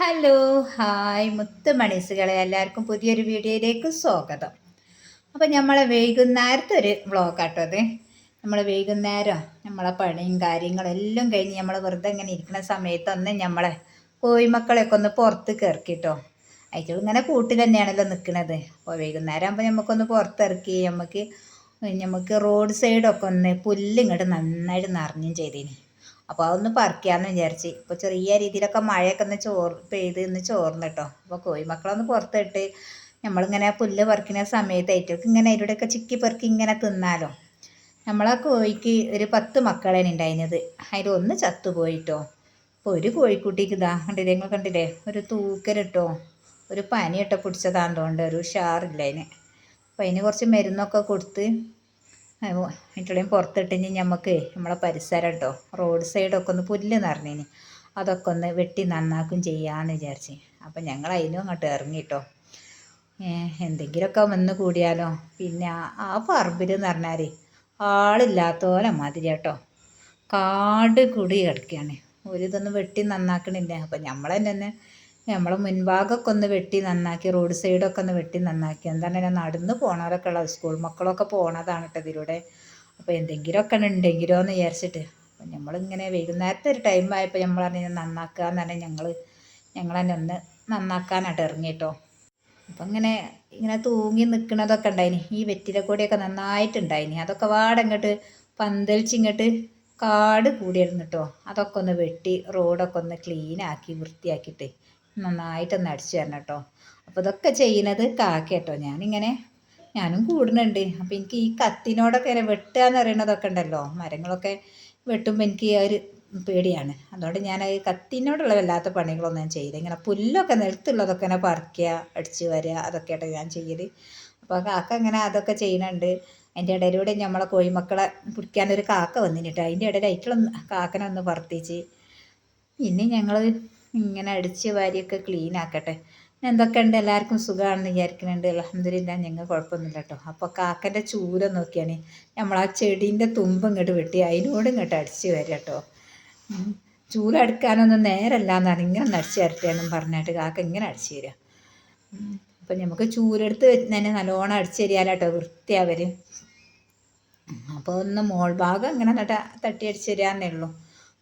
Hello hi മുത്ത് മണീസുകളെ എല്ലാവർക്കും പുതിയൊരു വീഡിയോയിലേക്ക് സ്വാഗതം. അപ്പോൾ നമ്മളെ വൈകുന്നേരത്തെ ഒരു വ്ളോഗാട്ടോ അത് നമ്മൾ വൈകുന്നേരം നമ്മളെ പണിയും കാര്യങ്ങളും എല്ലാം കഴിഞ്ഞ് നമ്മൾ വെറുതെ ഇങ്ങനെ ഇരിക്കുന്ന സമയത്തൊന്ന് നമ്മളെ കോഴിമക്കളെയൊക്കെ ഒന്ന് പുറത്ത് കയറിക്കിട്ടോ. അയച്ചു ഇങ്ങനെ കൂട്ടിൽ തന്നെയാണല്ലോ നിൽക്കുന്നത് അപ്പോൾ വൈകുന്നേരം ആകുമ്പോൾ നമുക്കൊന്ന് പുറത്തിറക്കി നമുക്ക് നമുക്ക് റോഡ് സൈഡൊക്കെ ഒന്ന് പുല്ലിങ്ങോട്ട് നന്നായിട്ട് നിറഞ്ഞും ചെയ്തേന്. അപ്പോൾ അതൊന്ന് പറിക്കാമെന്ന് വിചാരിച്ച്. ഇപ്പോൾ ചെറിയ രീതിയിലൊക്കെ മഴയൊക്കെ ഒന്ന് ചോർ പെയ്ത് ഇന്ന് ചോർന്ന് കേട്ടോ അപ്പോൾ കോഴിമക്കളൊന്ന് പുറത്തിട്ട് നമ്മളിങ്ങനെ പുല്ല് പറിക്കുന്ന സമയത്തായിട്ട് ഇങ്ങനെ അതിലൂടെയൊക്കെ ചിക്കി പെറുക്കി ഇങ്ങനെ തിന്നാലോ. നമ്മളാ കോഴിക്ക് ഒരു പത്ത് മക്കളാണ് ഉണ്ടായിരുന്നത് അതിലൊന്ന് ചത്തുപോയിട്ടോ. ഇപ്പോൾ ഒരു കോഴിക്കുട്ടിക്ക് ഇതാ കണ്ടില്ലേ? നിങ്ങൾ കണ്ടില്ലേ? ഒരു തൂക്കലിട്ടോ ഒരു പനിയിട്ടോ പിടിച്ചതാണ്ടോണ്ട് ഒരു ഉഷാറില്ല അതിന് അപ്പോൾ അതിന് കുറച്ച് മരുന്നൊക്കെ കൊടുത്ത് അതിന്റെയും പുറത്തിട്ടിഞ്ഞ് നമുക്ക് നമ്മളെ പരിസരം കേട്ടോ റോഡ് സൈഡൊക്കെ ഒന്ന് പുല്ല് നിറഞ്ഞിന്. അതൊക്കെ ഒന്ന് വെട്ടി നന്നാക്കും ചെയ്യാമെന്ന് വിചാരിച്ച്. അപ്പം ഞങ്ങൾ അതിനും അങ്ങോട്ട് ഇറങ്ങിട്ടോ എന്തെങ്കിലുമൊക്കെ വന്ന് കൂടിയാലോ? പിന്നെ ആ പറമ്പിൽ എന്ന് പറഞ്ഞാൽ ആളില്ലാത്ത പോലെ മാതിരി കേട്ടോ കാട് കൂടി കിടക്കുകയാണ് ഒരിതൊന്നും വെട്ടി നന്നാക്കണില്ല. അപ്പം നമ്മൾ തന്നെ നമ്മൾ മുൻഭാഗമൊക്കെ ഒന്ന് വെട്ടി നന്നാക്കി റോഡ് സൈഡൊക്കെ ഒന്ന് വെട്ടി നന്നാക്കി. എന്താണ് നടന്ന് പോണവരൊക്കെ ഉള്ളത്? സ്കൂൾ മക്കളൊക്കെ പോണതാണ് കേട്ടോ ഇതിലൂടെ. അപ്പോൾ എന്തെങ്കിലുമൊക്കെ ഉണ്ടെങ്കിലോ എന്ന് വിചാരിച്ചിട്ട്. അപ്പം നമ്മളിങ്ങനെ വൈകുന്നേരത്തെ ഒരു ടൈം ആയപ്പോൾ നമ്മൾ പറഞ്ഞാൽ നന്നാക്കുക എന്ന് പറഞ്ഞാൽ ഞങ്ങൾ ഞങ്ങൾ തന്നെ ഒന്ന് നന്നാക്കാനായിട്ട് ഇറങ്ങിയിട്ടോ അപ്പം ഇങ്ങനെ ഇങ്ങനെ തൂങ്ങി നിൽക്കുന്നതൊക്കെ ഉണ്ടായിനി. ഈ വെറ്റില കൂടിയൊക്കെ നന്നായിട്ടുണ്ടായിനി. അതൊക്കെ വാടങ്ങോട്ട് പന്തലിച്ചിങ്ങോട്ട് കാട് കൂടിയിരുന്നു കേട്ടോ. അതൊക്കെ ഒന്ന് വെട്ടി റോഡൊക്കെ ഒന്ന് ക്ലീനാക്കി വൃത്തിയാക്കിയിട്ട് നന്നായിട്ടൊന്ന് അടിച്ചു തരണം കേട്ടോ. അപ്പോൾ ഇതൊക്കെ ചെയ്യുന്നത് കാക്ക കേട്ടോ. ഞാനിങ്ങനെ ഞാനും കൂടുന്നുണ്ട്. അപ്പോൾ എനിക്ക് ഈ കത്തിനോടൊക്കെ ഇങ്ങനെ വെട്ടുക എന്ന് പറയുന്നതൊക്കെ ഉണ്ടല്ലോ. മരങ്ങളൊക്കെ വെട്ടുമ്പോൾ എനിക്ക് ഒരു പേടിയാണ്. അതുകൊണ്ട് ഞാൻ ഈ കത്തിനോടുള്ള വല്ലാത്ത പണികളൊന്നും ഞാൻ ചെയ്യില്ല ഇങ്ങനെ പുല്ലൊക്കെ നിലത്തുള്ളതൊക്കെ ഇങ്ങനെ പറിക്കുക അടിച്ചു വരിക അതൊക്കെയാണ് ഞാൻ ചെയ്യൽ അപ്പോൾ കാക്ക ഇങ്ങനെ അതൊക്കെ ചെയ്യുന്നുണ്ട്. അതിന്റെ ഇടയിലൂടെ നമ്മളെ കോഴിമക്കളെ പിടിക്കാനൊരു കാക്ക വന്നിട്ട് അതിന്റെ ഇടയിൽ അയക്കളൊന്ന് കാക്കനെ ഒന്ന് പറത്തിച്ച്. ഇനി ഞങ്ങൾ ഇങ്ങനെ അടിച്ച് വാരിയൊക്കെ ക്ലീൻ ആക്കട്ടെ. എന്തൊക്കെ ഉണ്ട് എല്ലാവർക്കും സുഖമാണെന്ന് വിചാരിക്കുന്നുണ്ട്. അലഹമില്ല ഞങ്ങൾ കുഴപ്പമൊന്നുമില്ല കേട്ടോ. അപ്പോൾ കാക്കന്റെ ചൂര നോക്കിയാണ് നമ്മൾ ആ ചെടീന്റെ തുമ്പ് ഇങ്ങോട്ട് വെട്ടി അതിനോട് ഇങ്ങോട്ട് അടിച്ച് വരിക കേട്ടോ. ചൂര അടുക്കാനൊന്നും നേരല്ല എന്നാണ് ഇങ്ങനെ അടിച്ച് തരട്ടെന്നും പറഞ്ഞിട്ട് കാക്ക ഇങ്ങനെ അടിച്ച് തരിക അപ്പം നമുക്ക് ചൂരെടുത്ത് തന്നെ നല്ലോണം അടിച്ച് കേട്ടോ വൃത്തിയാവർ അപ്പോൾ ഒന്ന് മോൾ ഭാഗം ഇങ്ങനെ തട്ടി അടിച്ച് തരാന്നേ ഉള്ളൂ.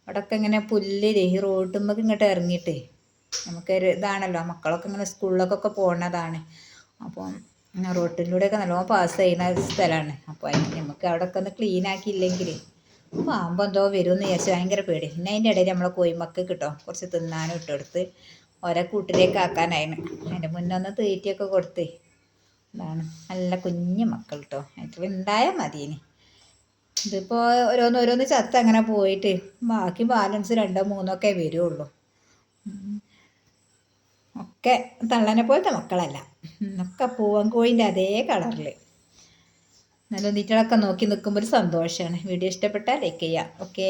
അവിടെയൊക്കെ ഇങ്ങനെ പുല്ല് ഈ റോഡുമ്പോൾ ഇങ്ങോട്ട് ഇറങ്ങിയിട്ടേ. നമുക്കൊരു ഇതാണല്ലോ മക്കളൊക്കെ ഇങ്ങനെ സ്കൂളിലൊക്കെ പോകുന്നതാണ് അപ്പം റോട്ടിലൂടെയൊക്കെ നല്ലോണം പാസ് ചെയ്യുന്ന സ്ഥലമാണ് അപ്പോൾ അതിന് നമുക്ക് അവിടെയൊക്കെ ഒന്ന് ക്ലീൻ ആക്കിയില്ലെങ്കിൽ പാമ്പ് എന്തോ വരുമെന്ന് വിചാരിച്ചു ഭയങ്കര പേടി. പിന്നെ അതിന്റെ ഇടയിൽ നമ്മളെ കോയിമക്ക് കിട്ടും കുറച്ച് തിന്നാനും ഇട്ടെടുത്ത് ഓരോ കൂട്ടിലേക്ക് ആക്കാനായിന്. അതിന്റെ മുന്നേ ഒന്ന് തീറ്റിയൊക്കെ കൊടുത്ത്. ഇതാണ് നല്ല കുഞ്ഞു മക്കൾ കേട്ടോ അതിൽ ഉണ്ടായാൽ മതി ഇനി ഇതിപ്പോൾ ഓരോന്ന് ചത്ത് അങ്ങനെ പോയിട്ട് ബാക്കി ബാലൻസ് രണ്ടോ മൂന്നോ ഒക്കെ വരുള്ളൂ. ഒക്കെ തള്ളനെ പോലത്തെ മക്കളല്ല. ഒക്കെ പൂവൻ കോഴിന്റെ അതേ കളറിൽ നല്ല നീറ്റളൊക്കെ നോക്കി നിൽക്കുമ്പോൾ ഒരു സന്തോഷമാണ് വീഡിയോ ഇഷ്ടപ്പെട്ടാൽ ലൈക്ക് ചെയ്യാം. ഓക്കേ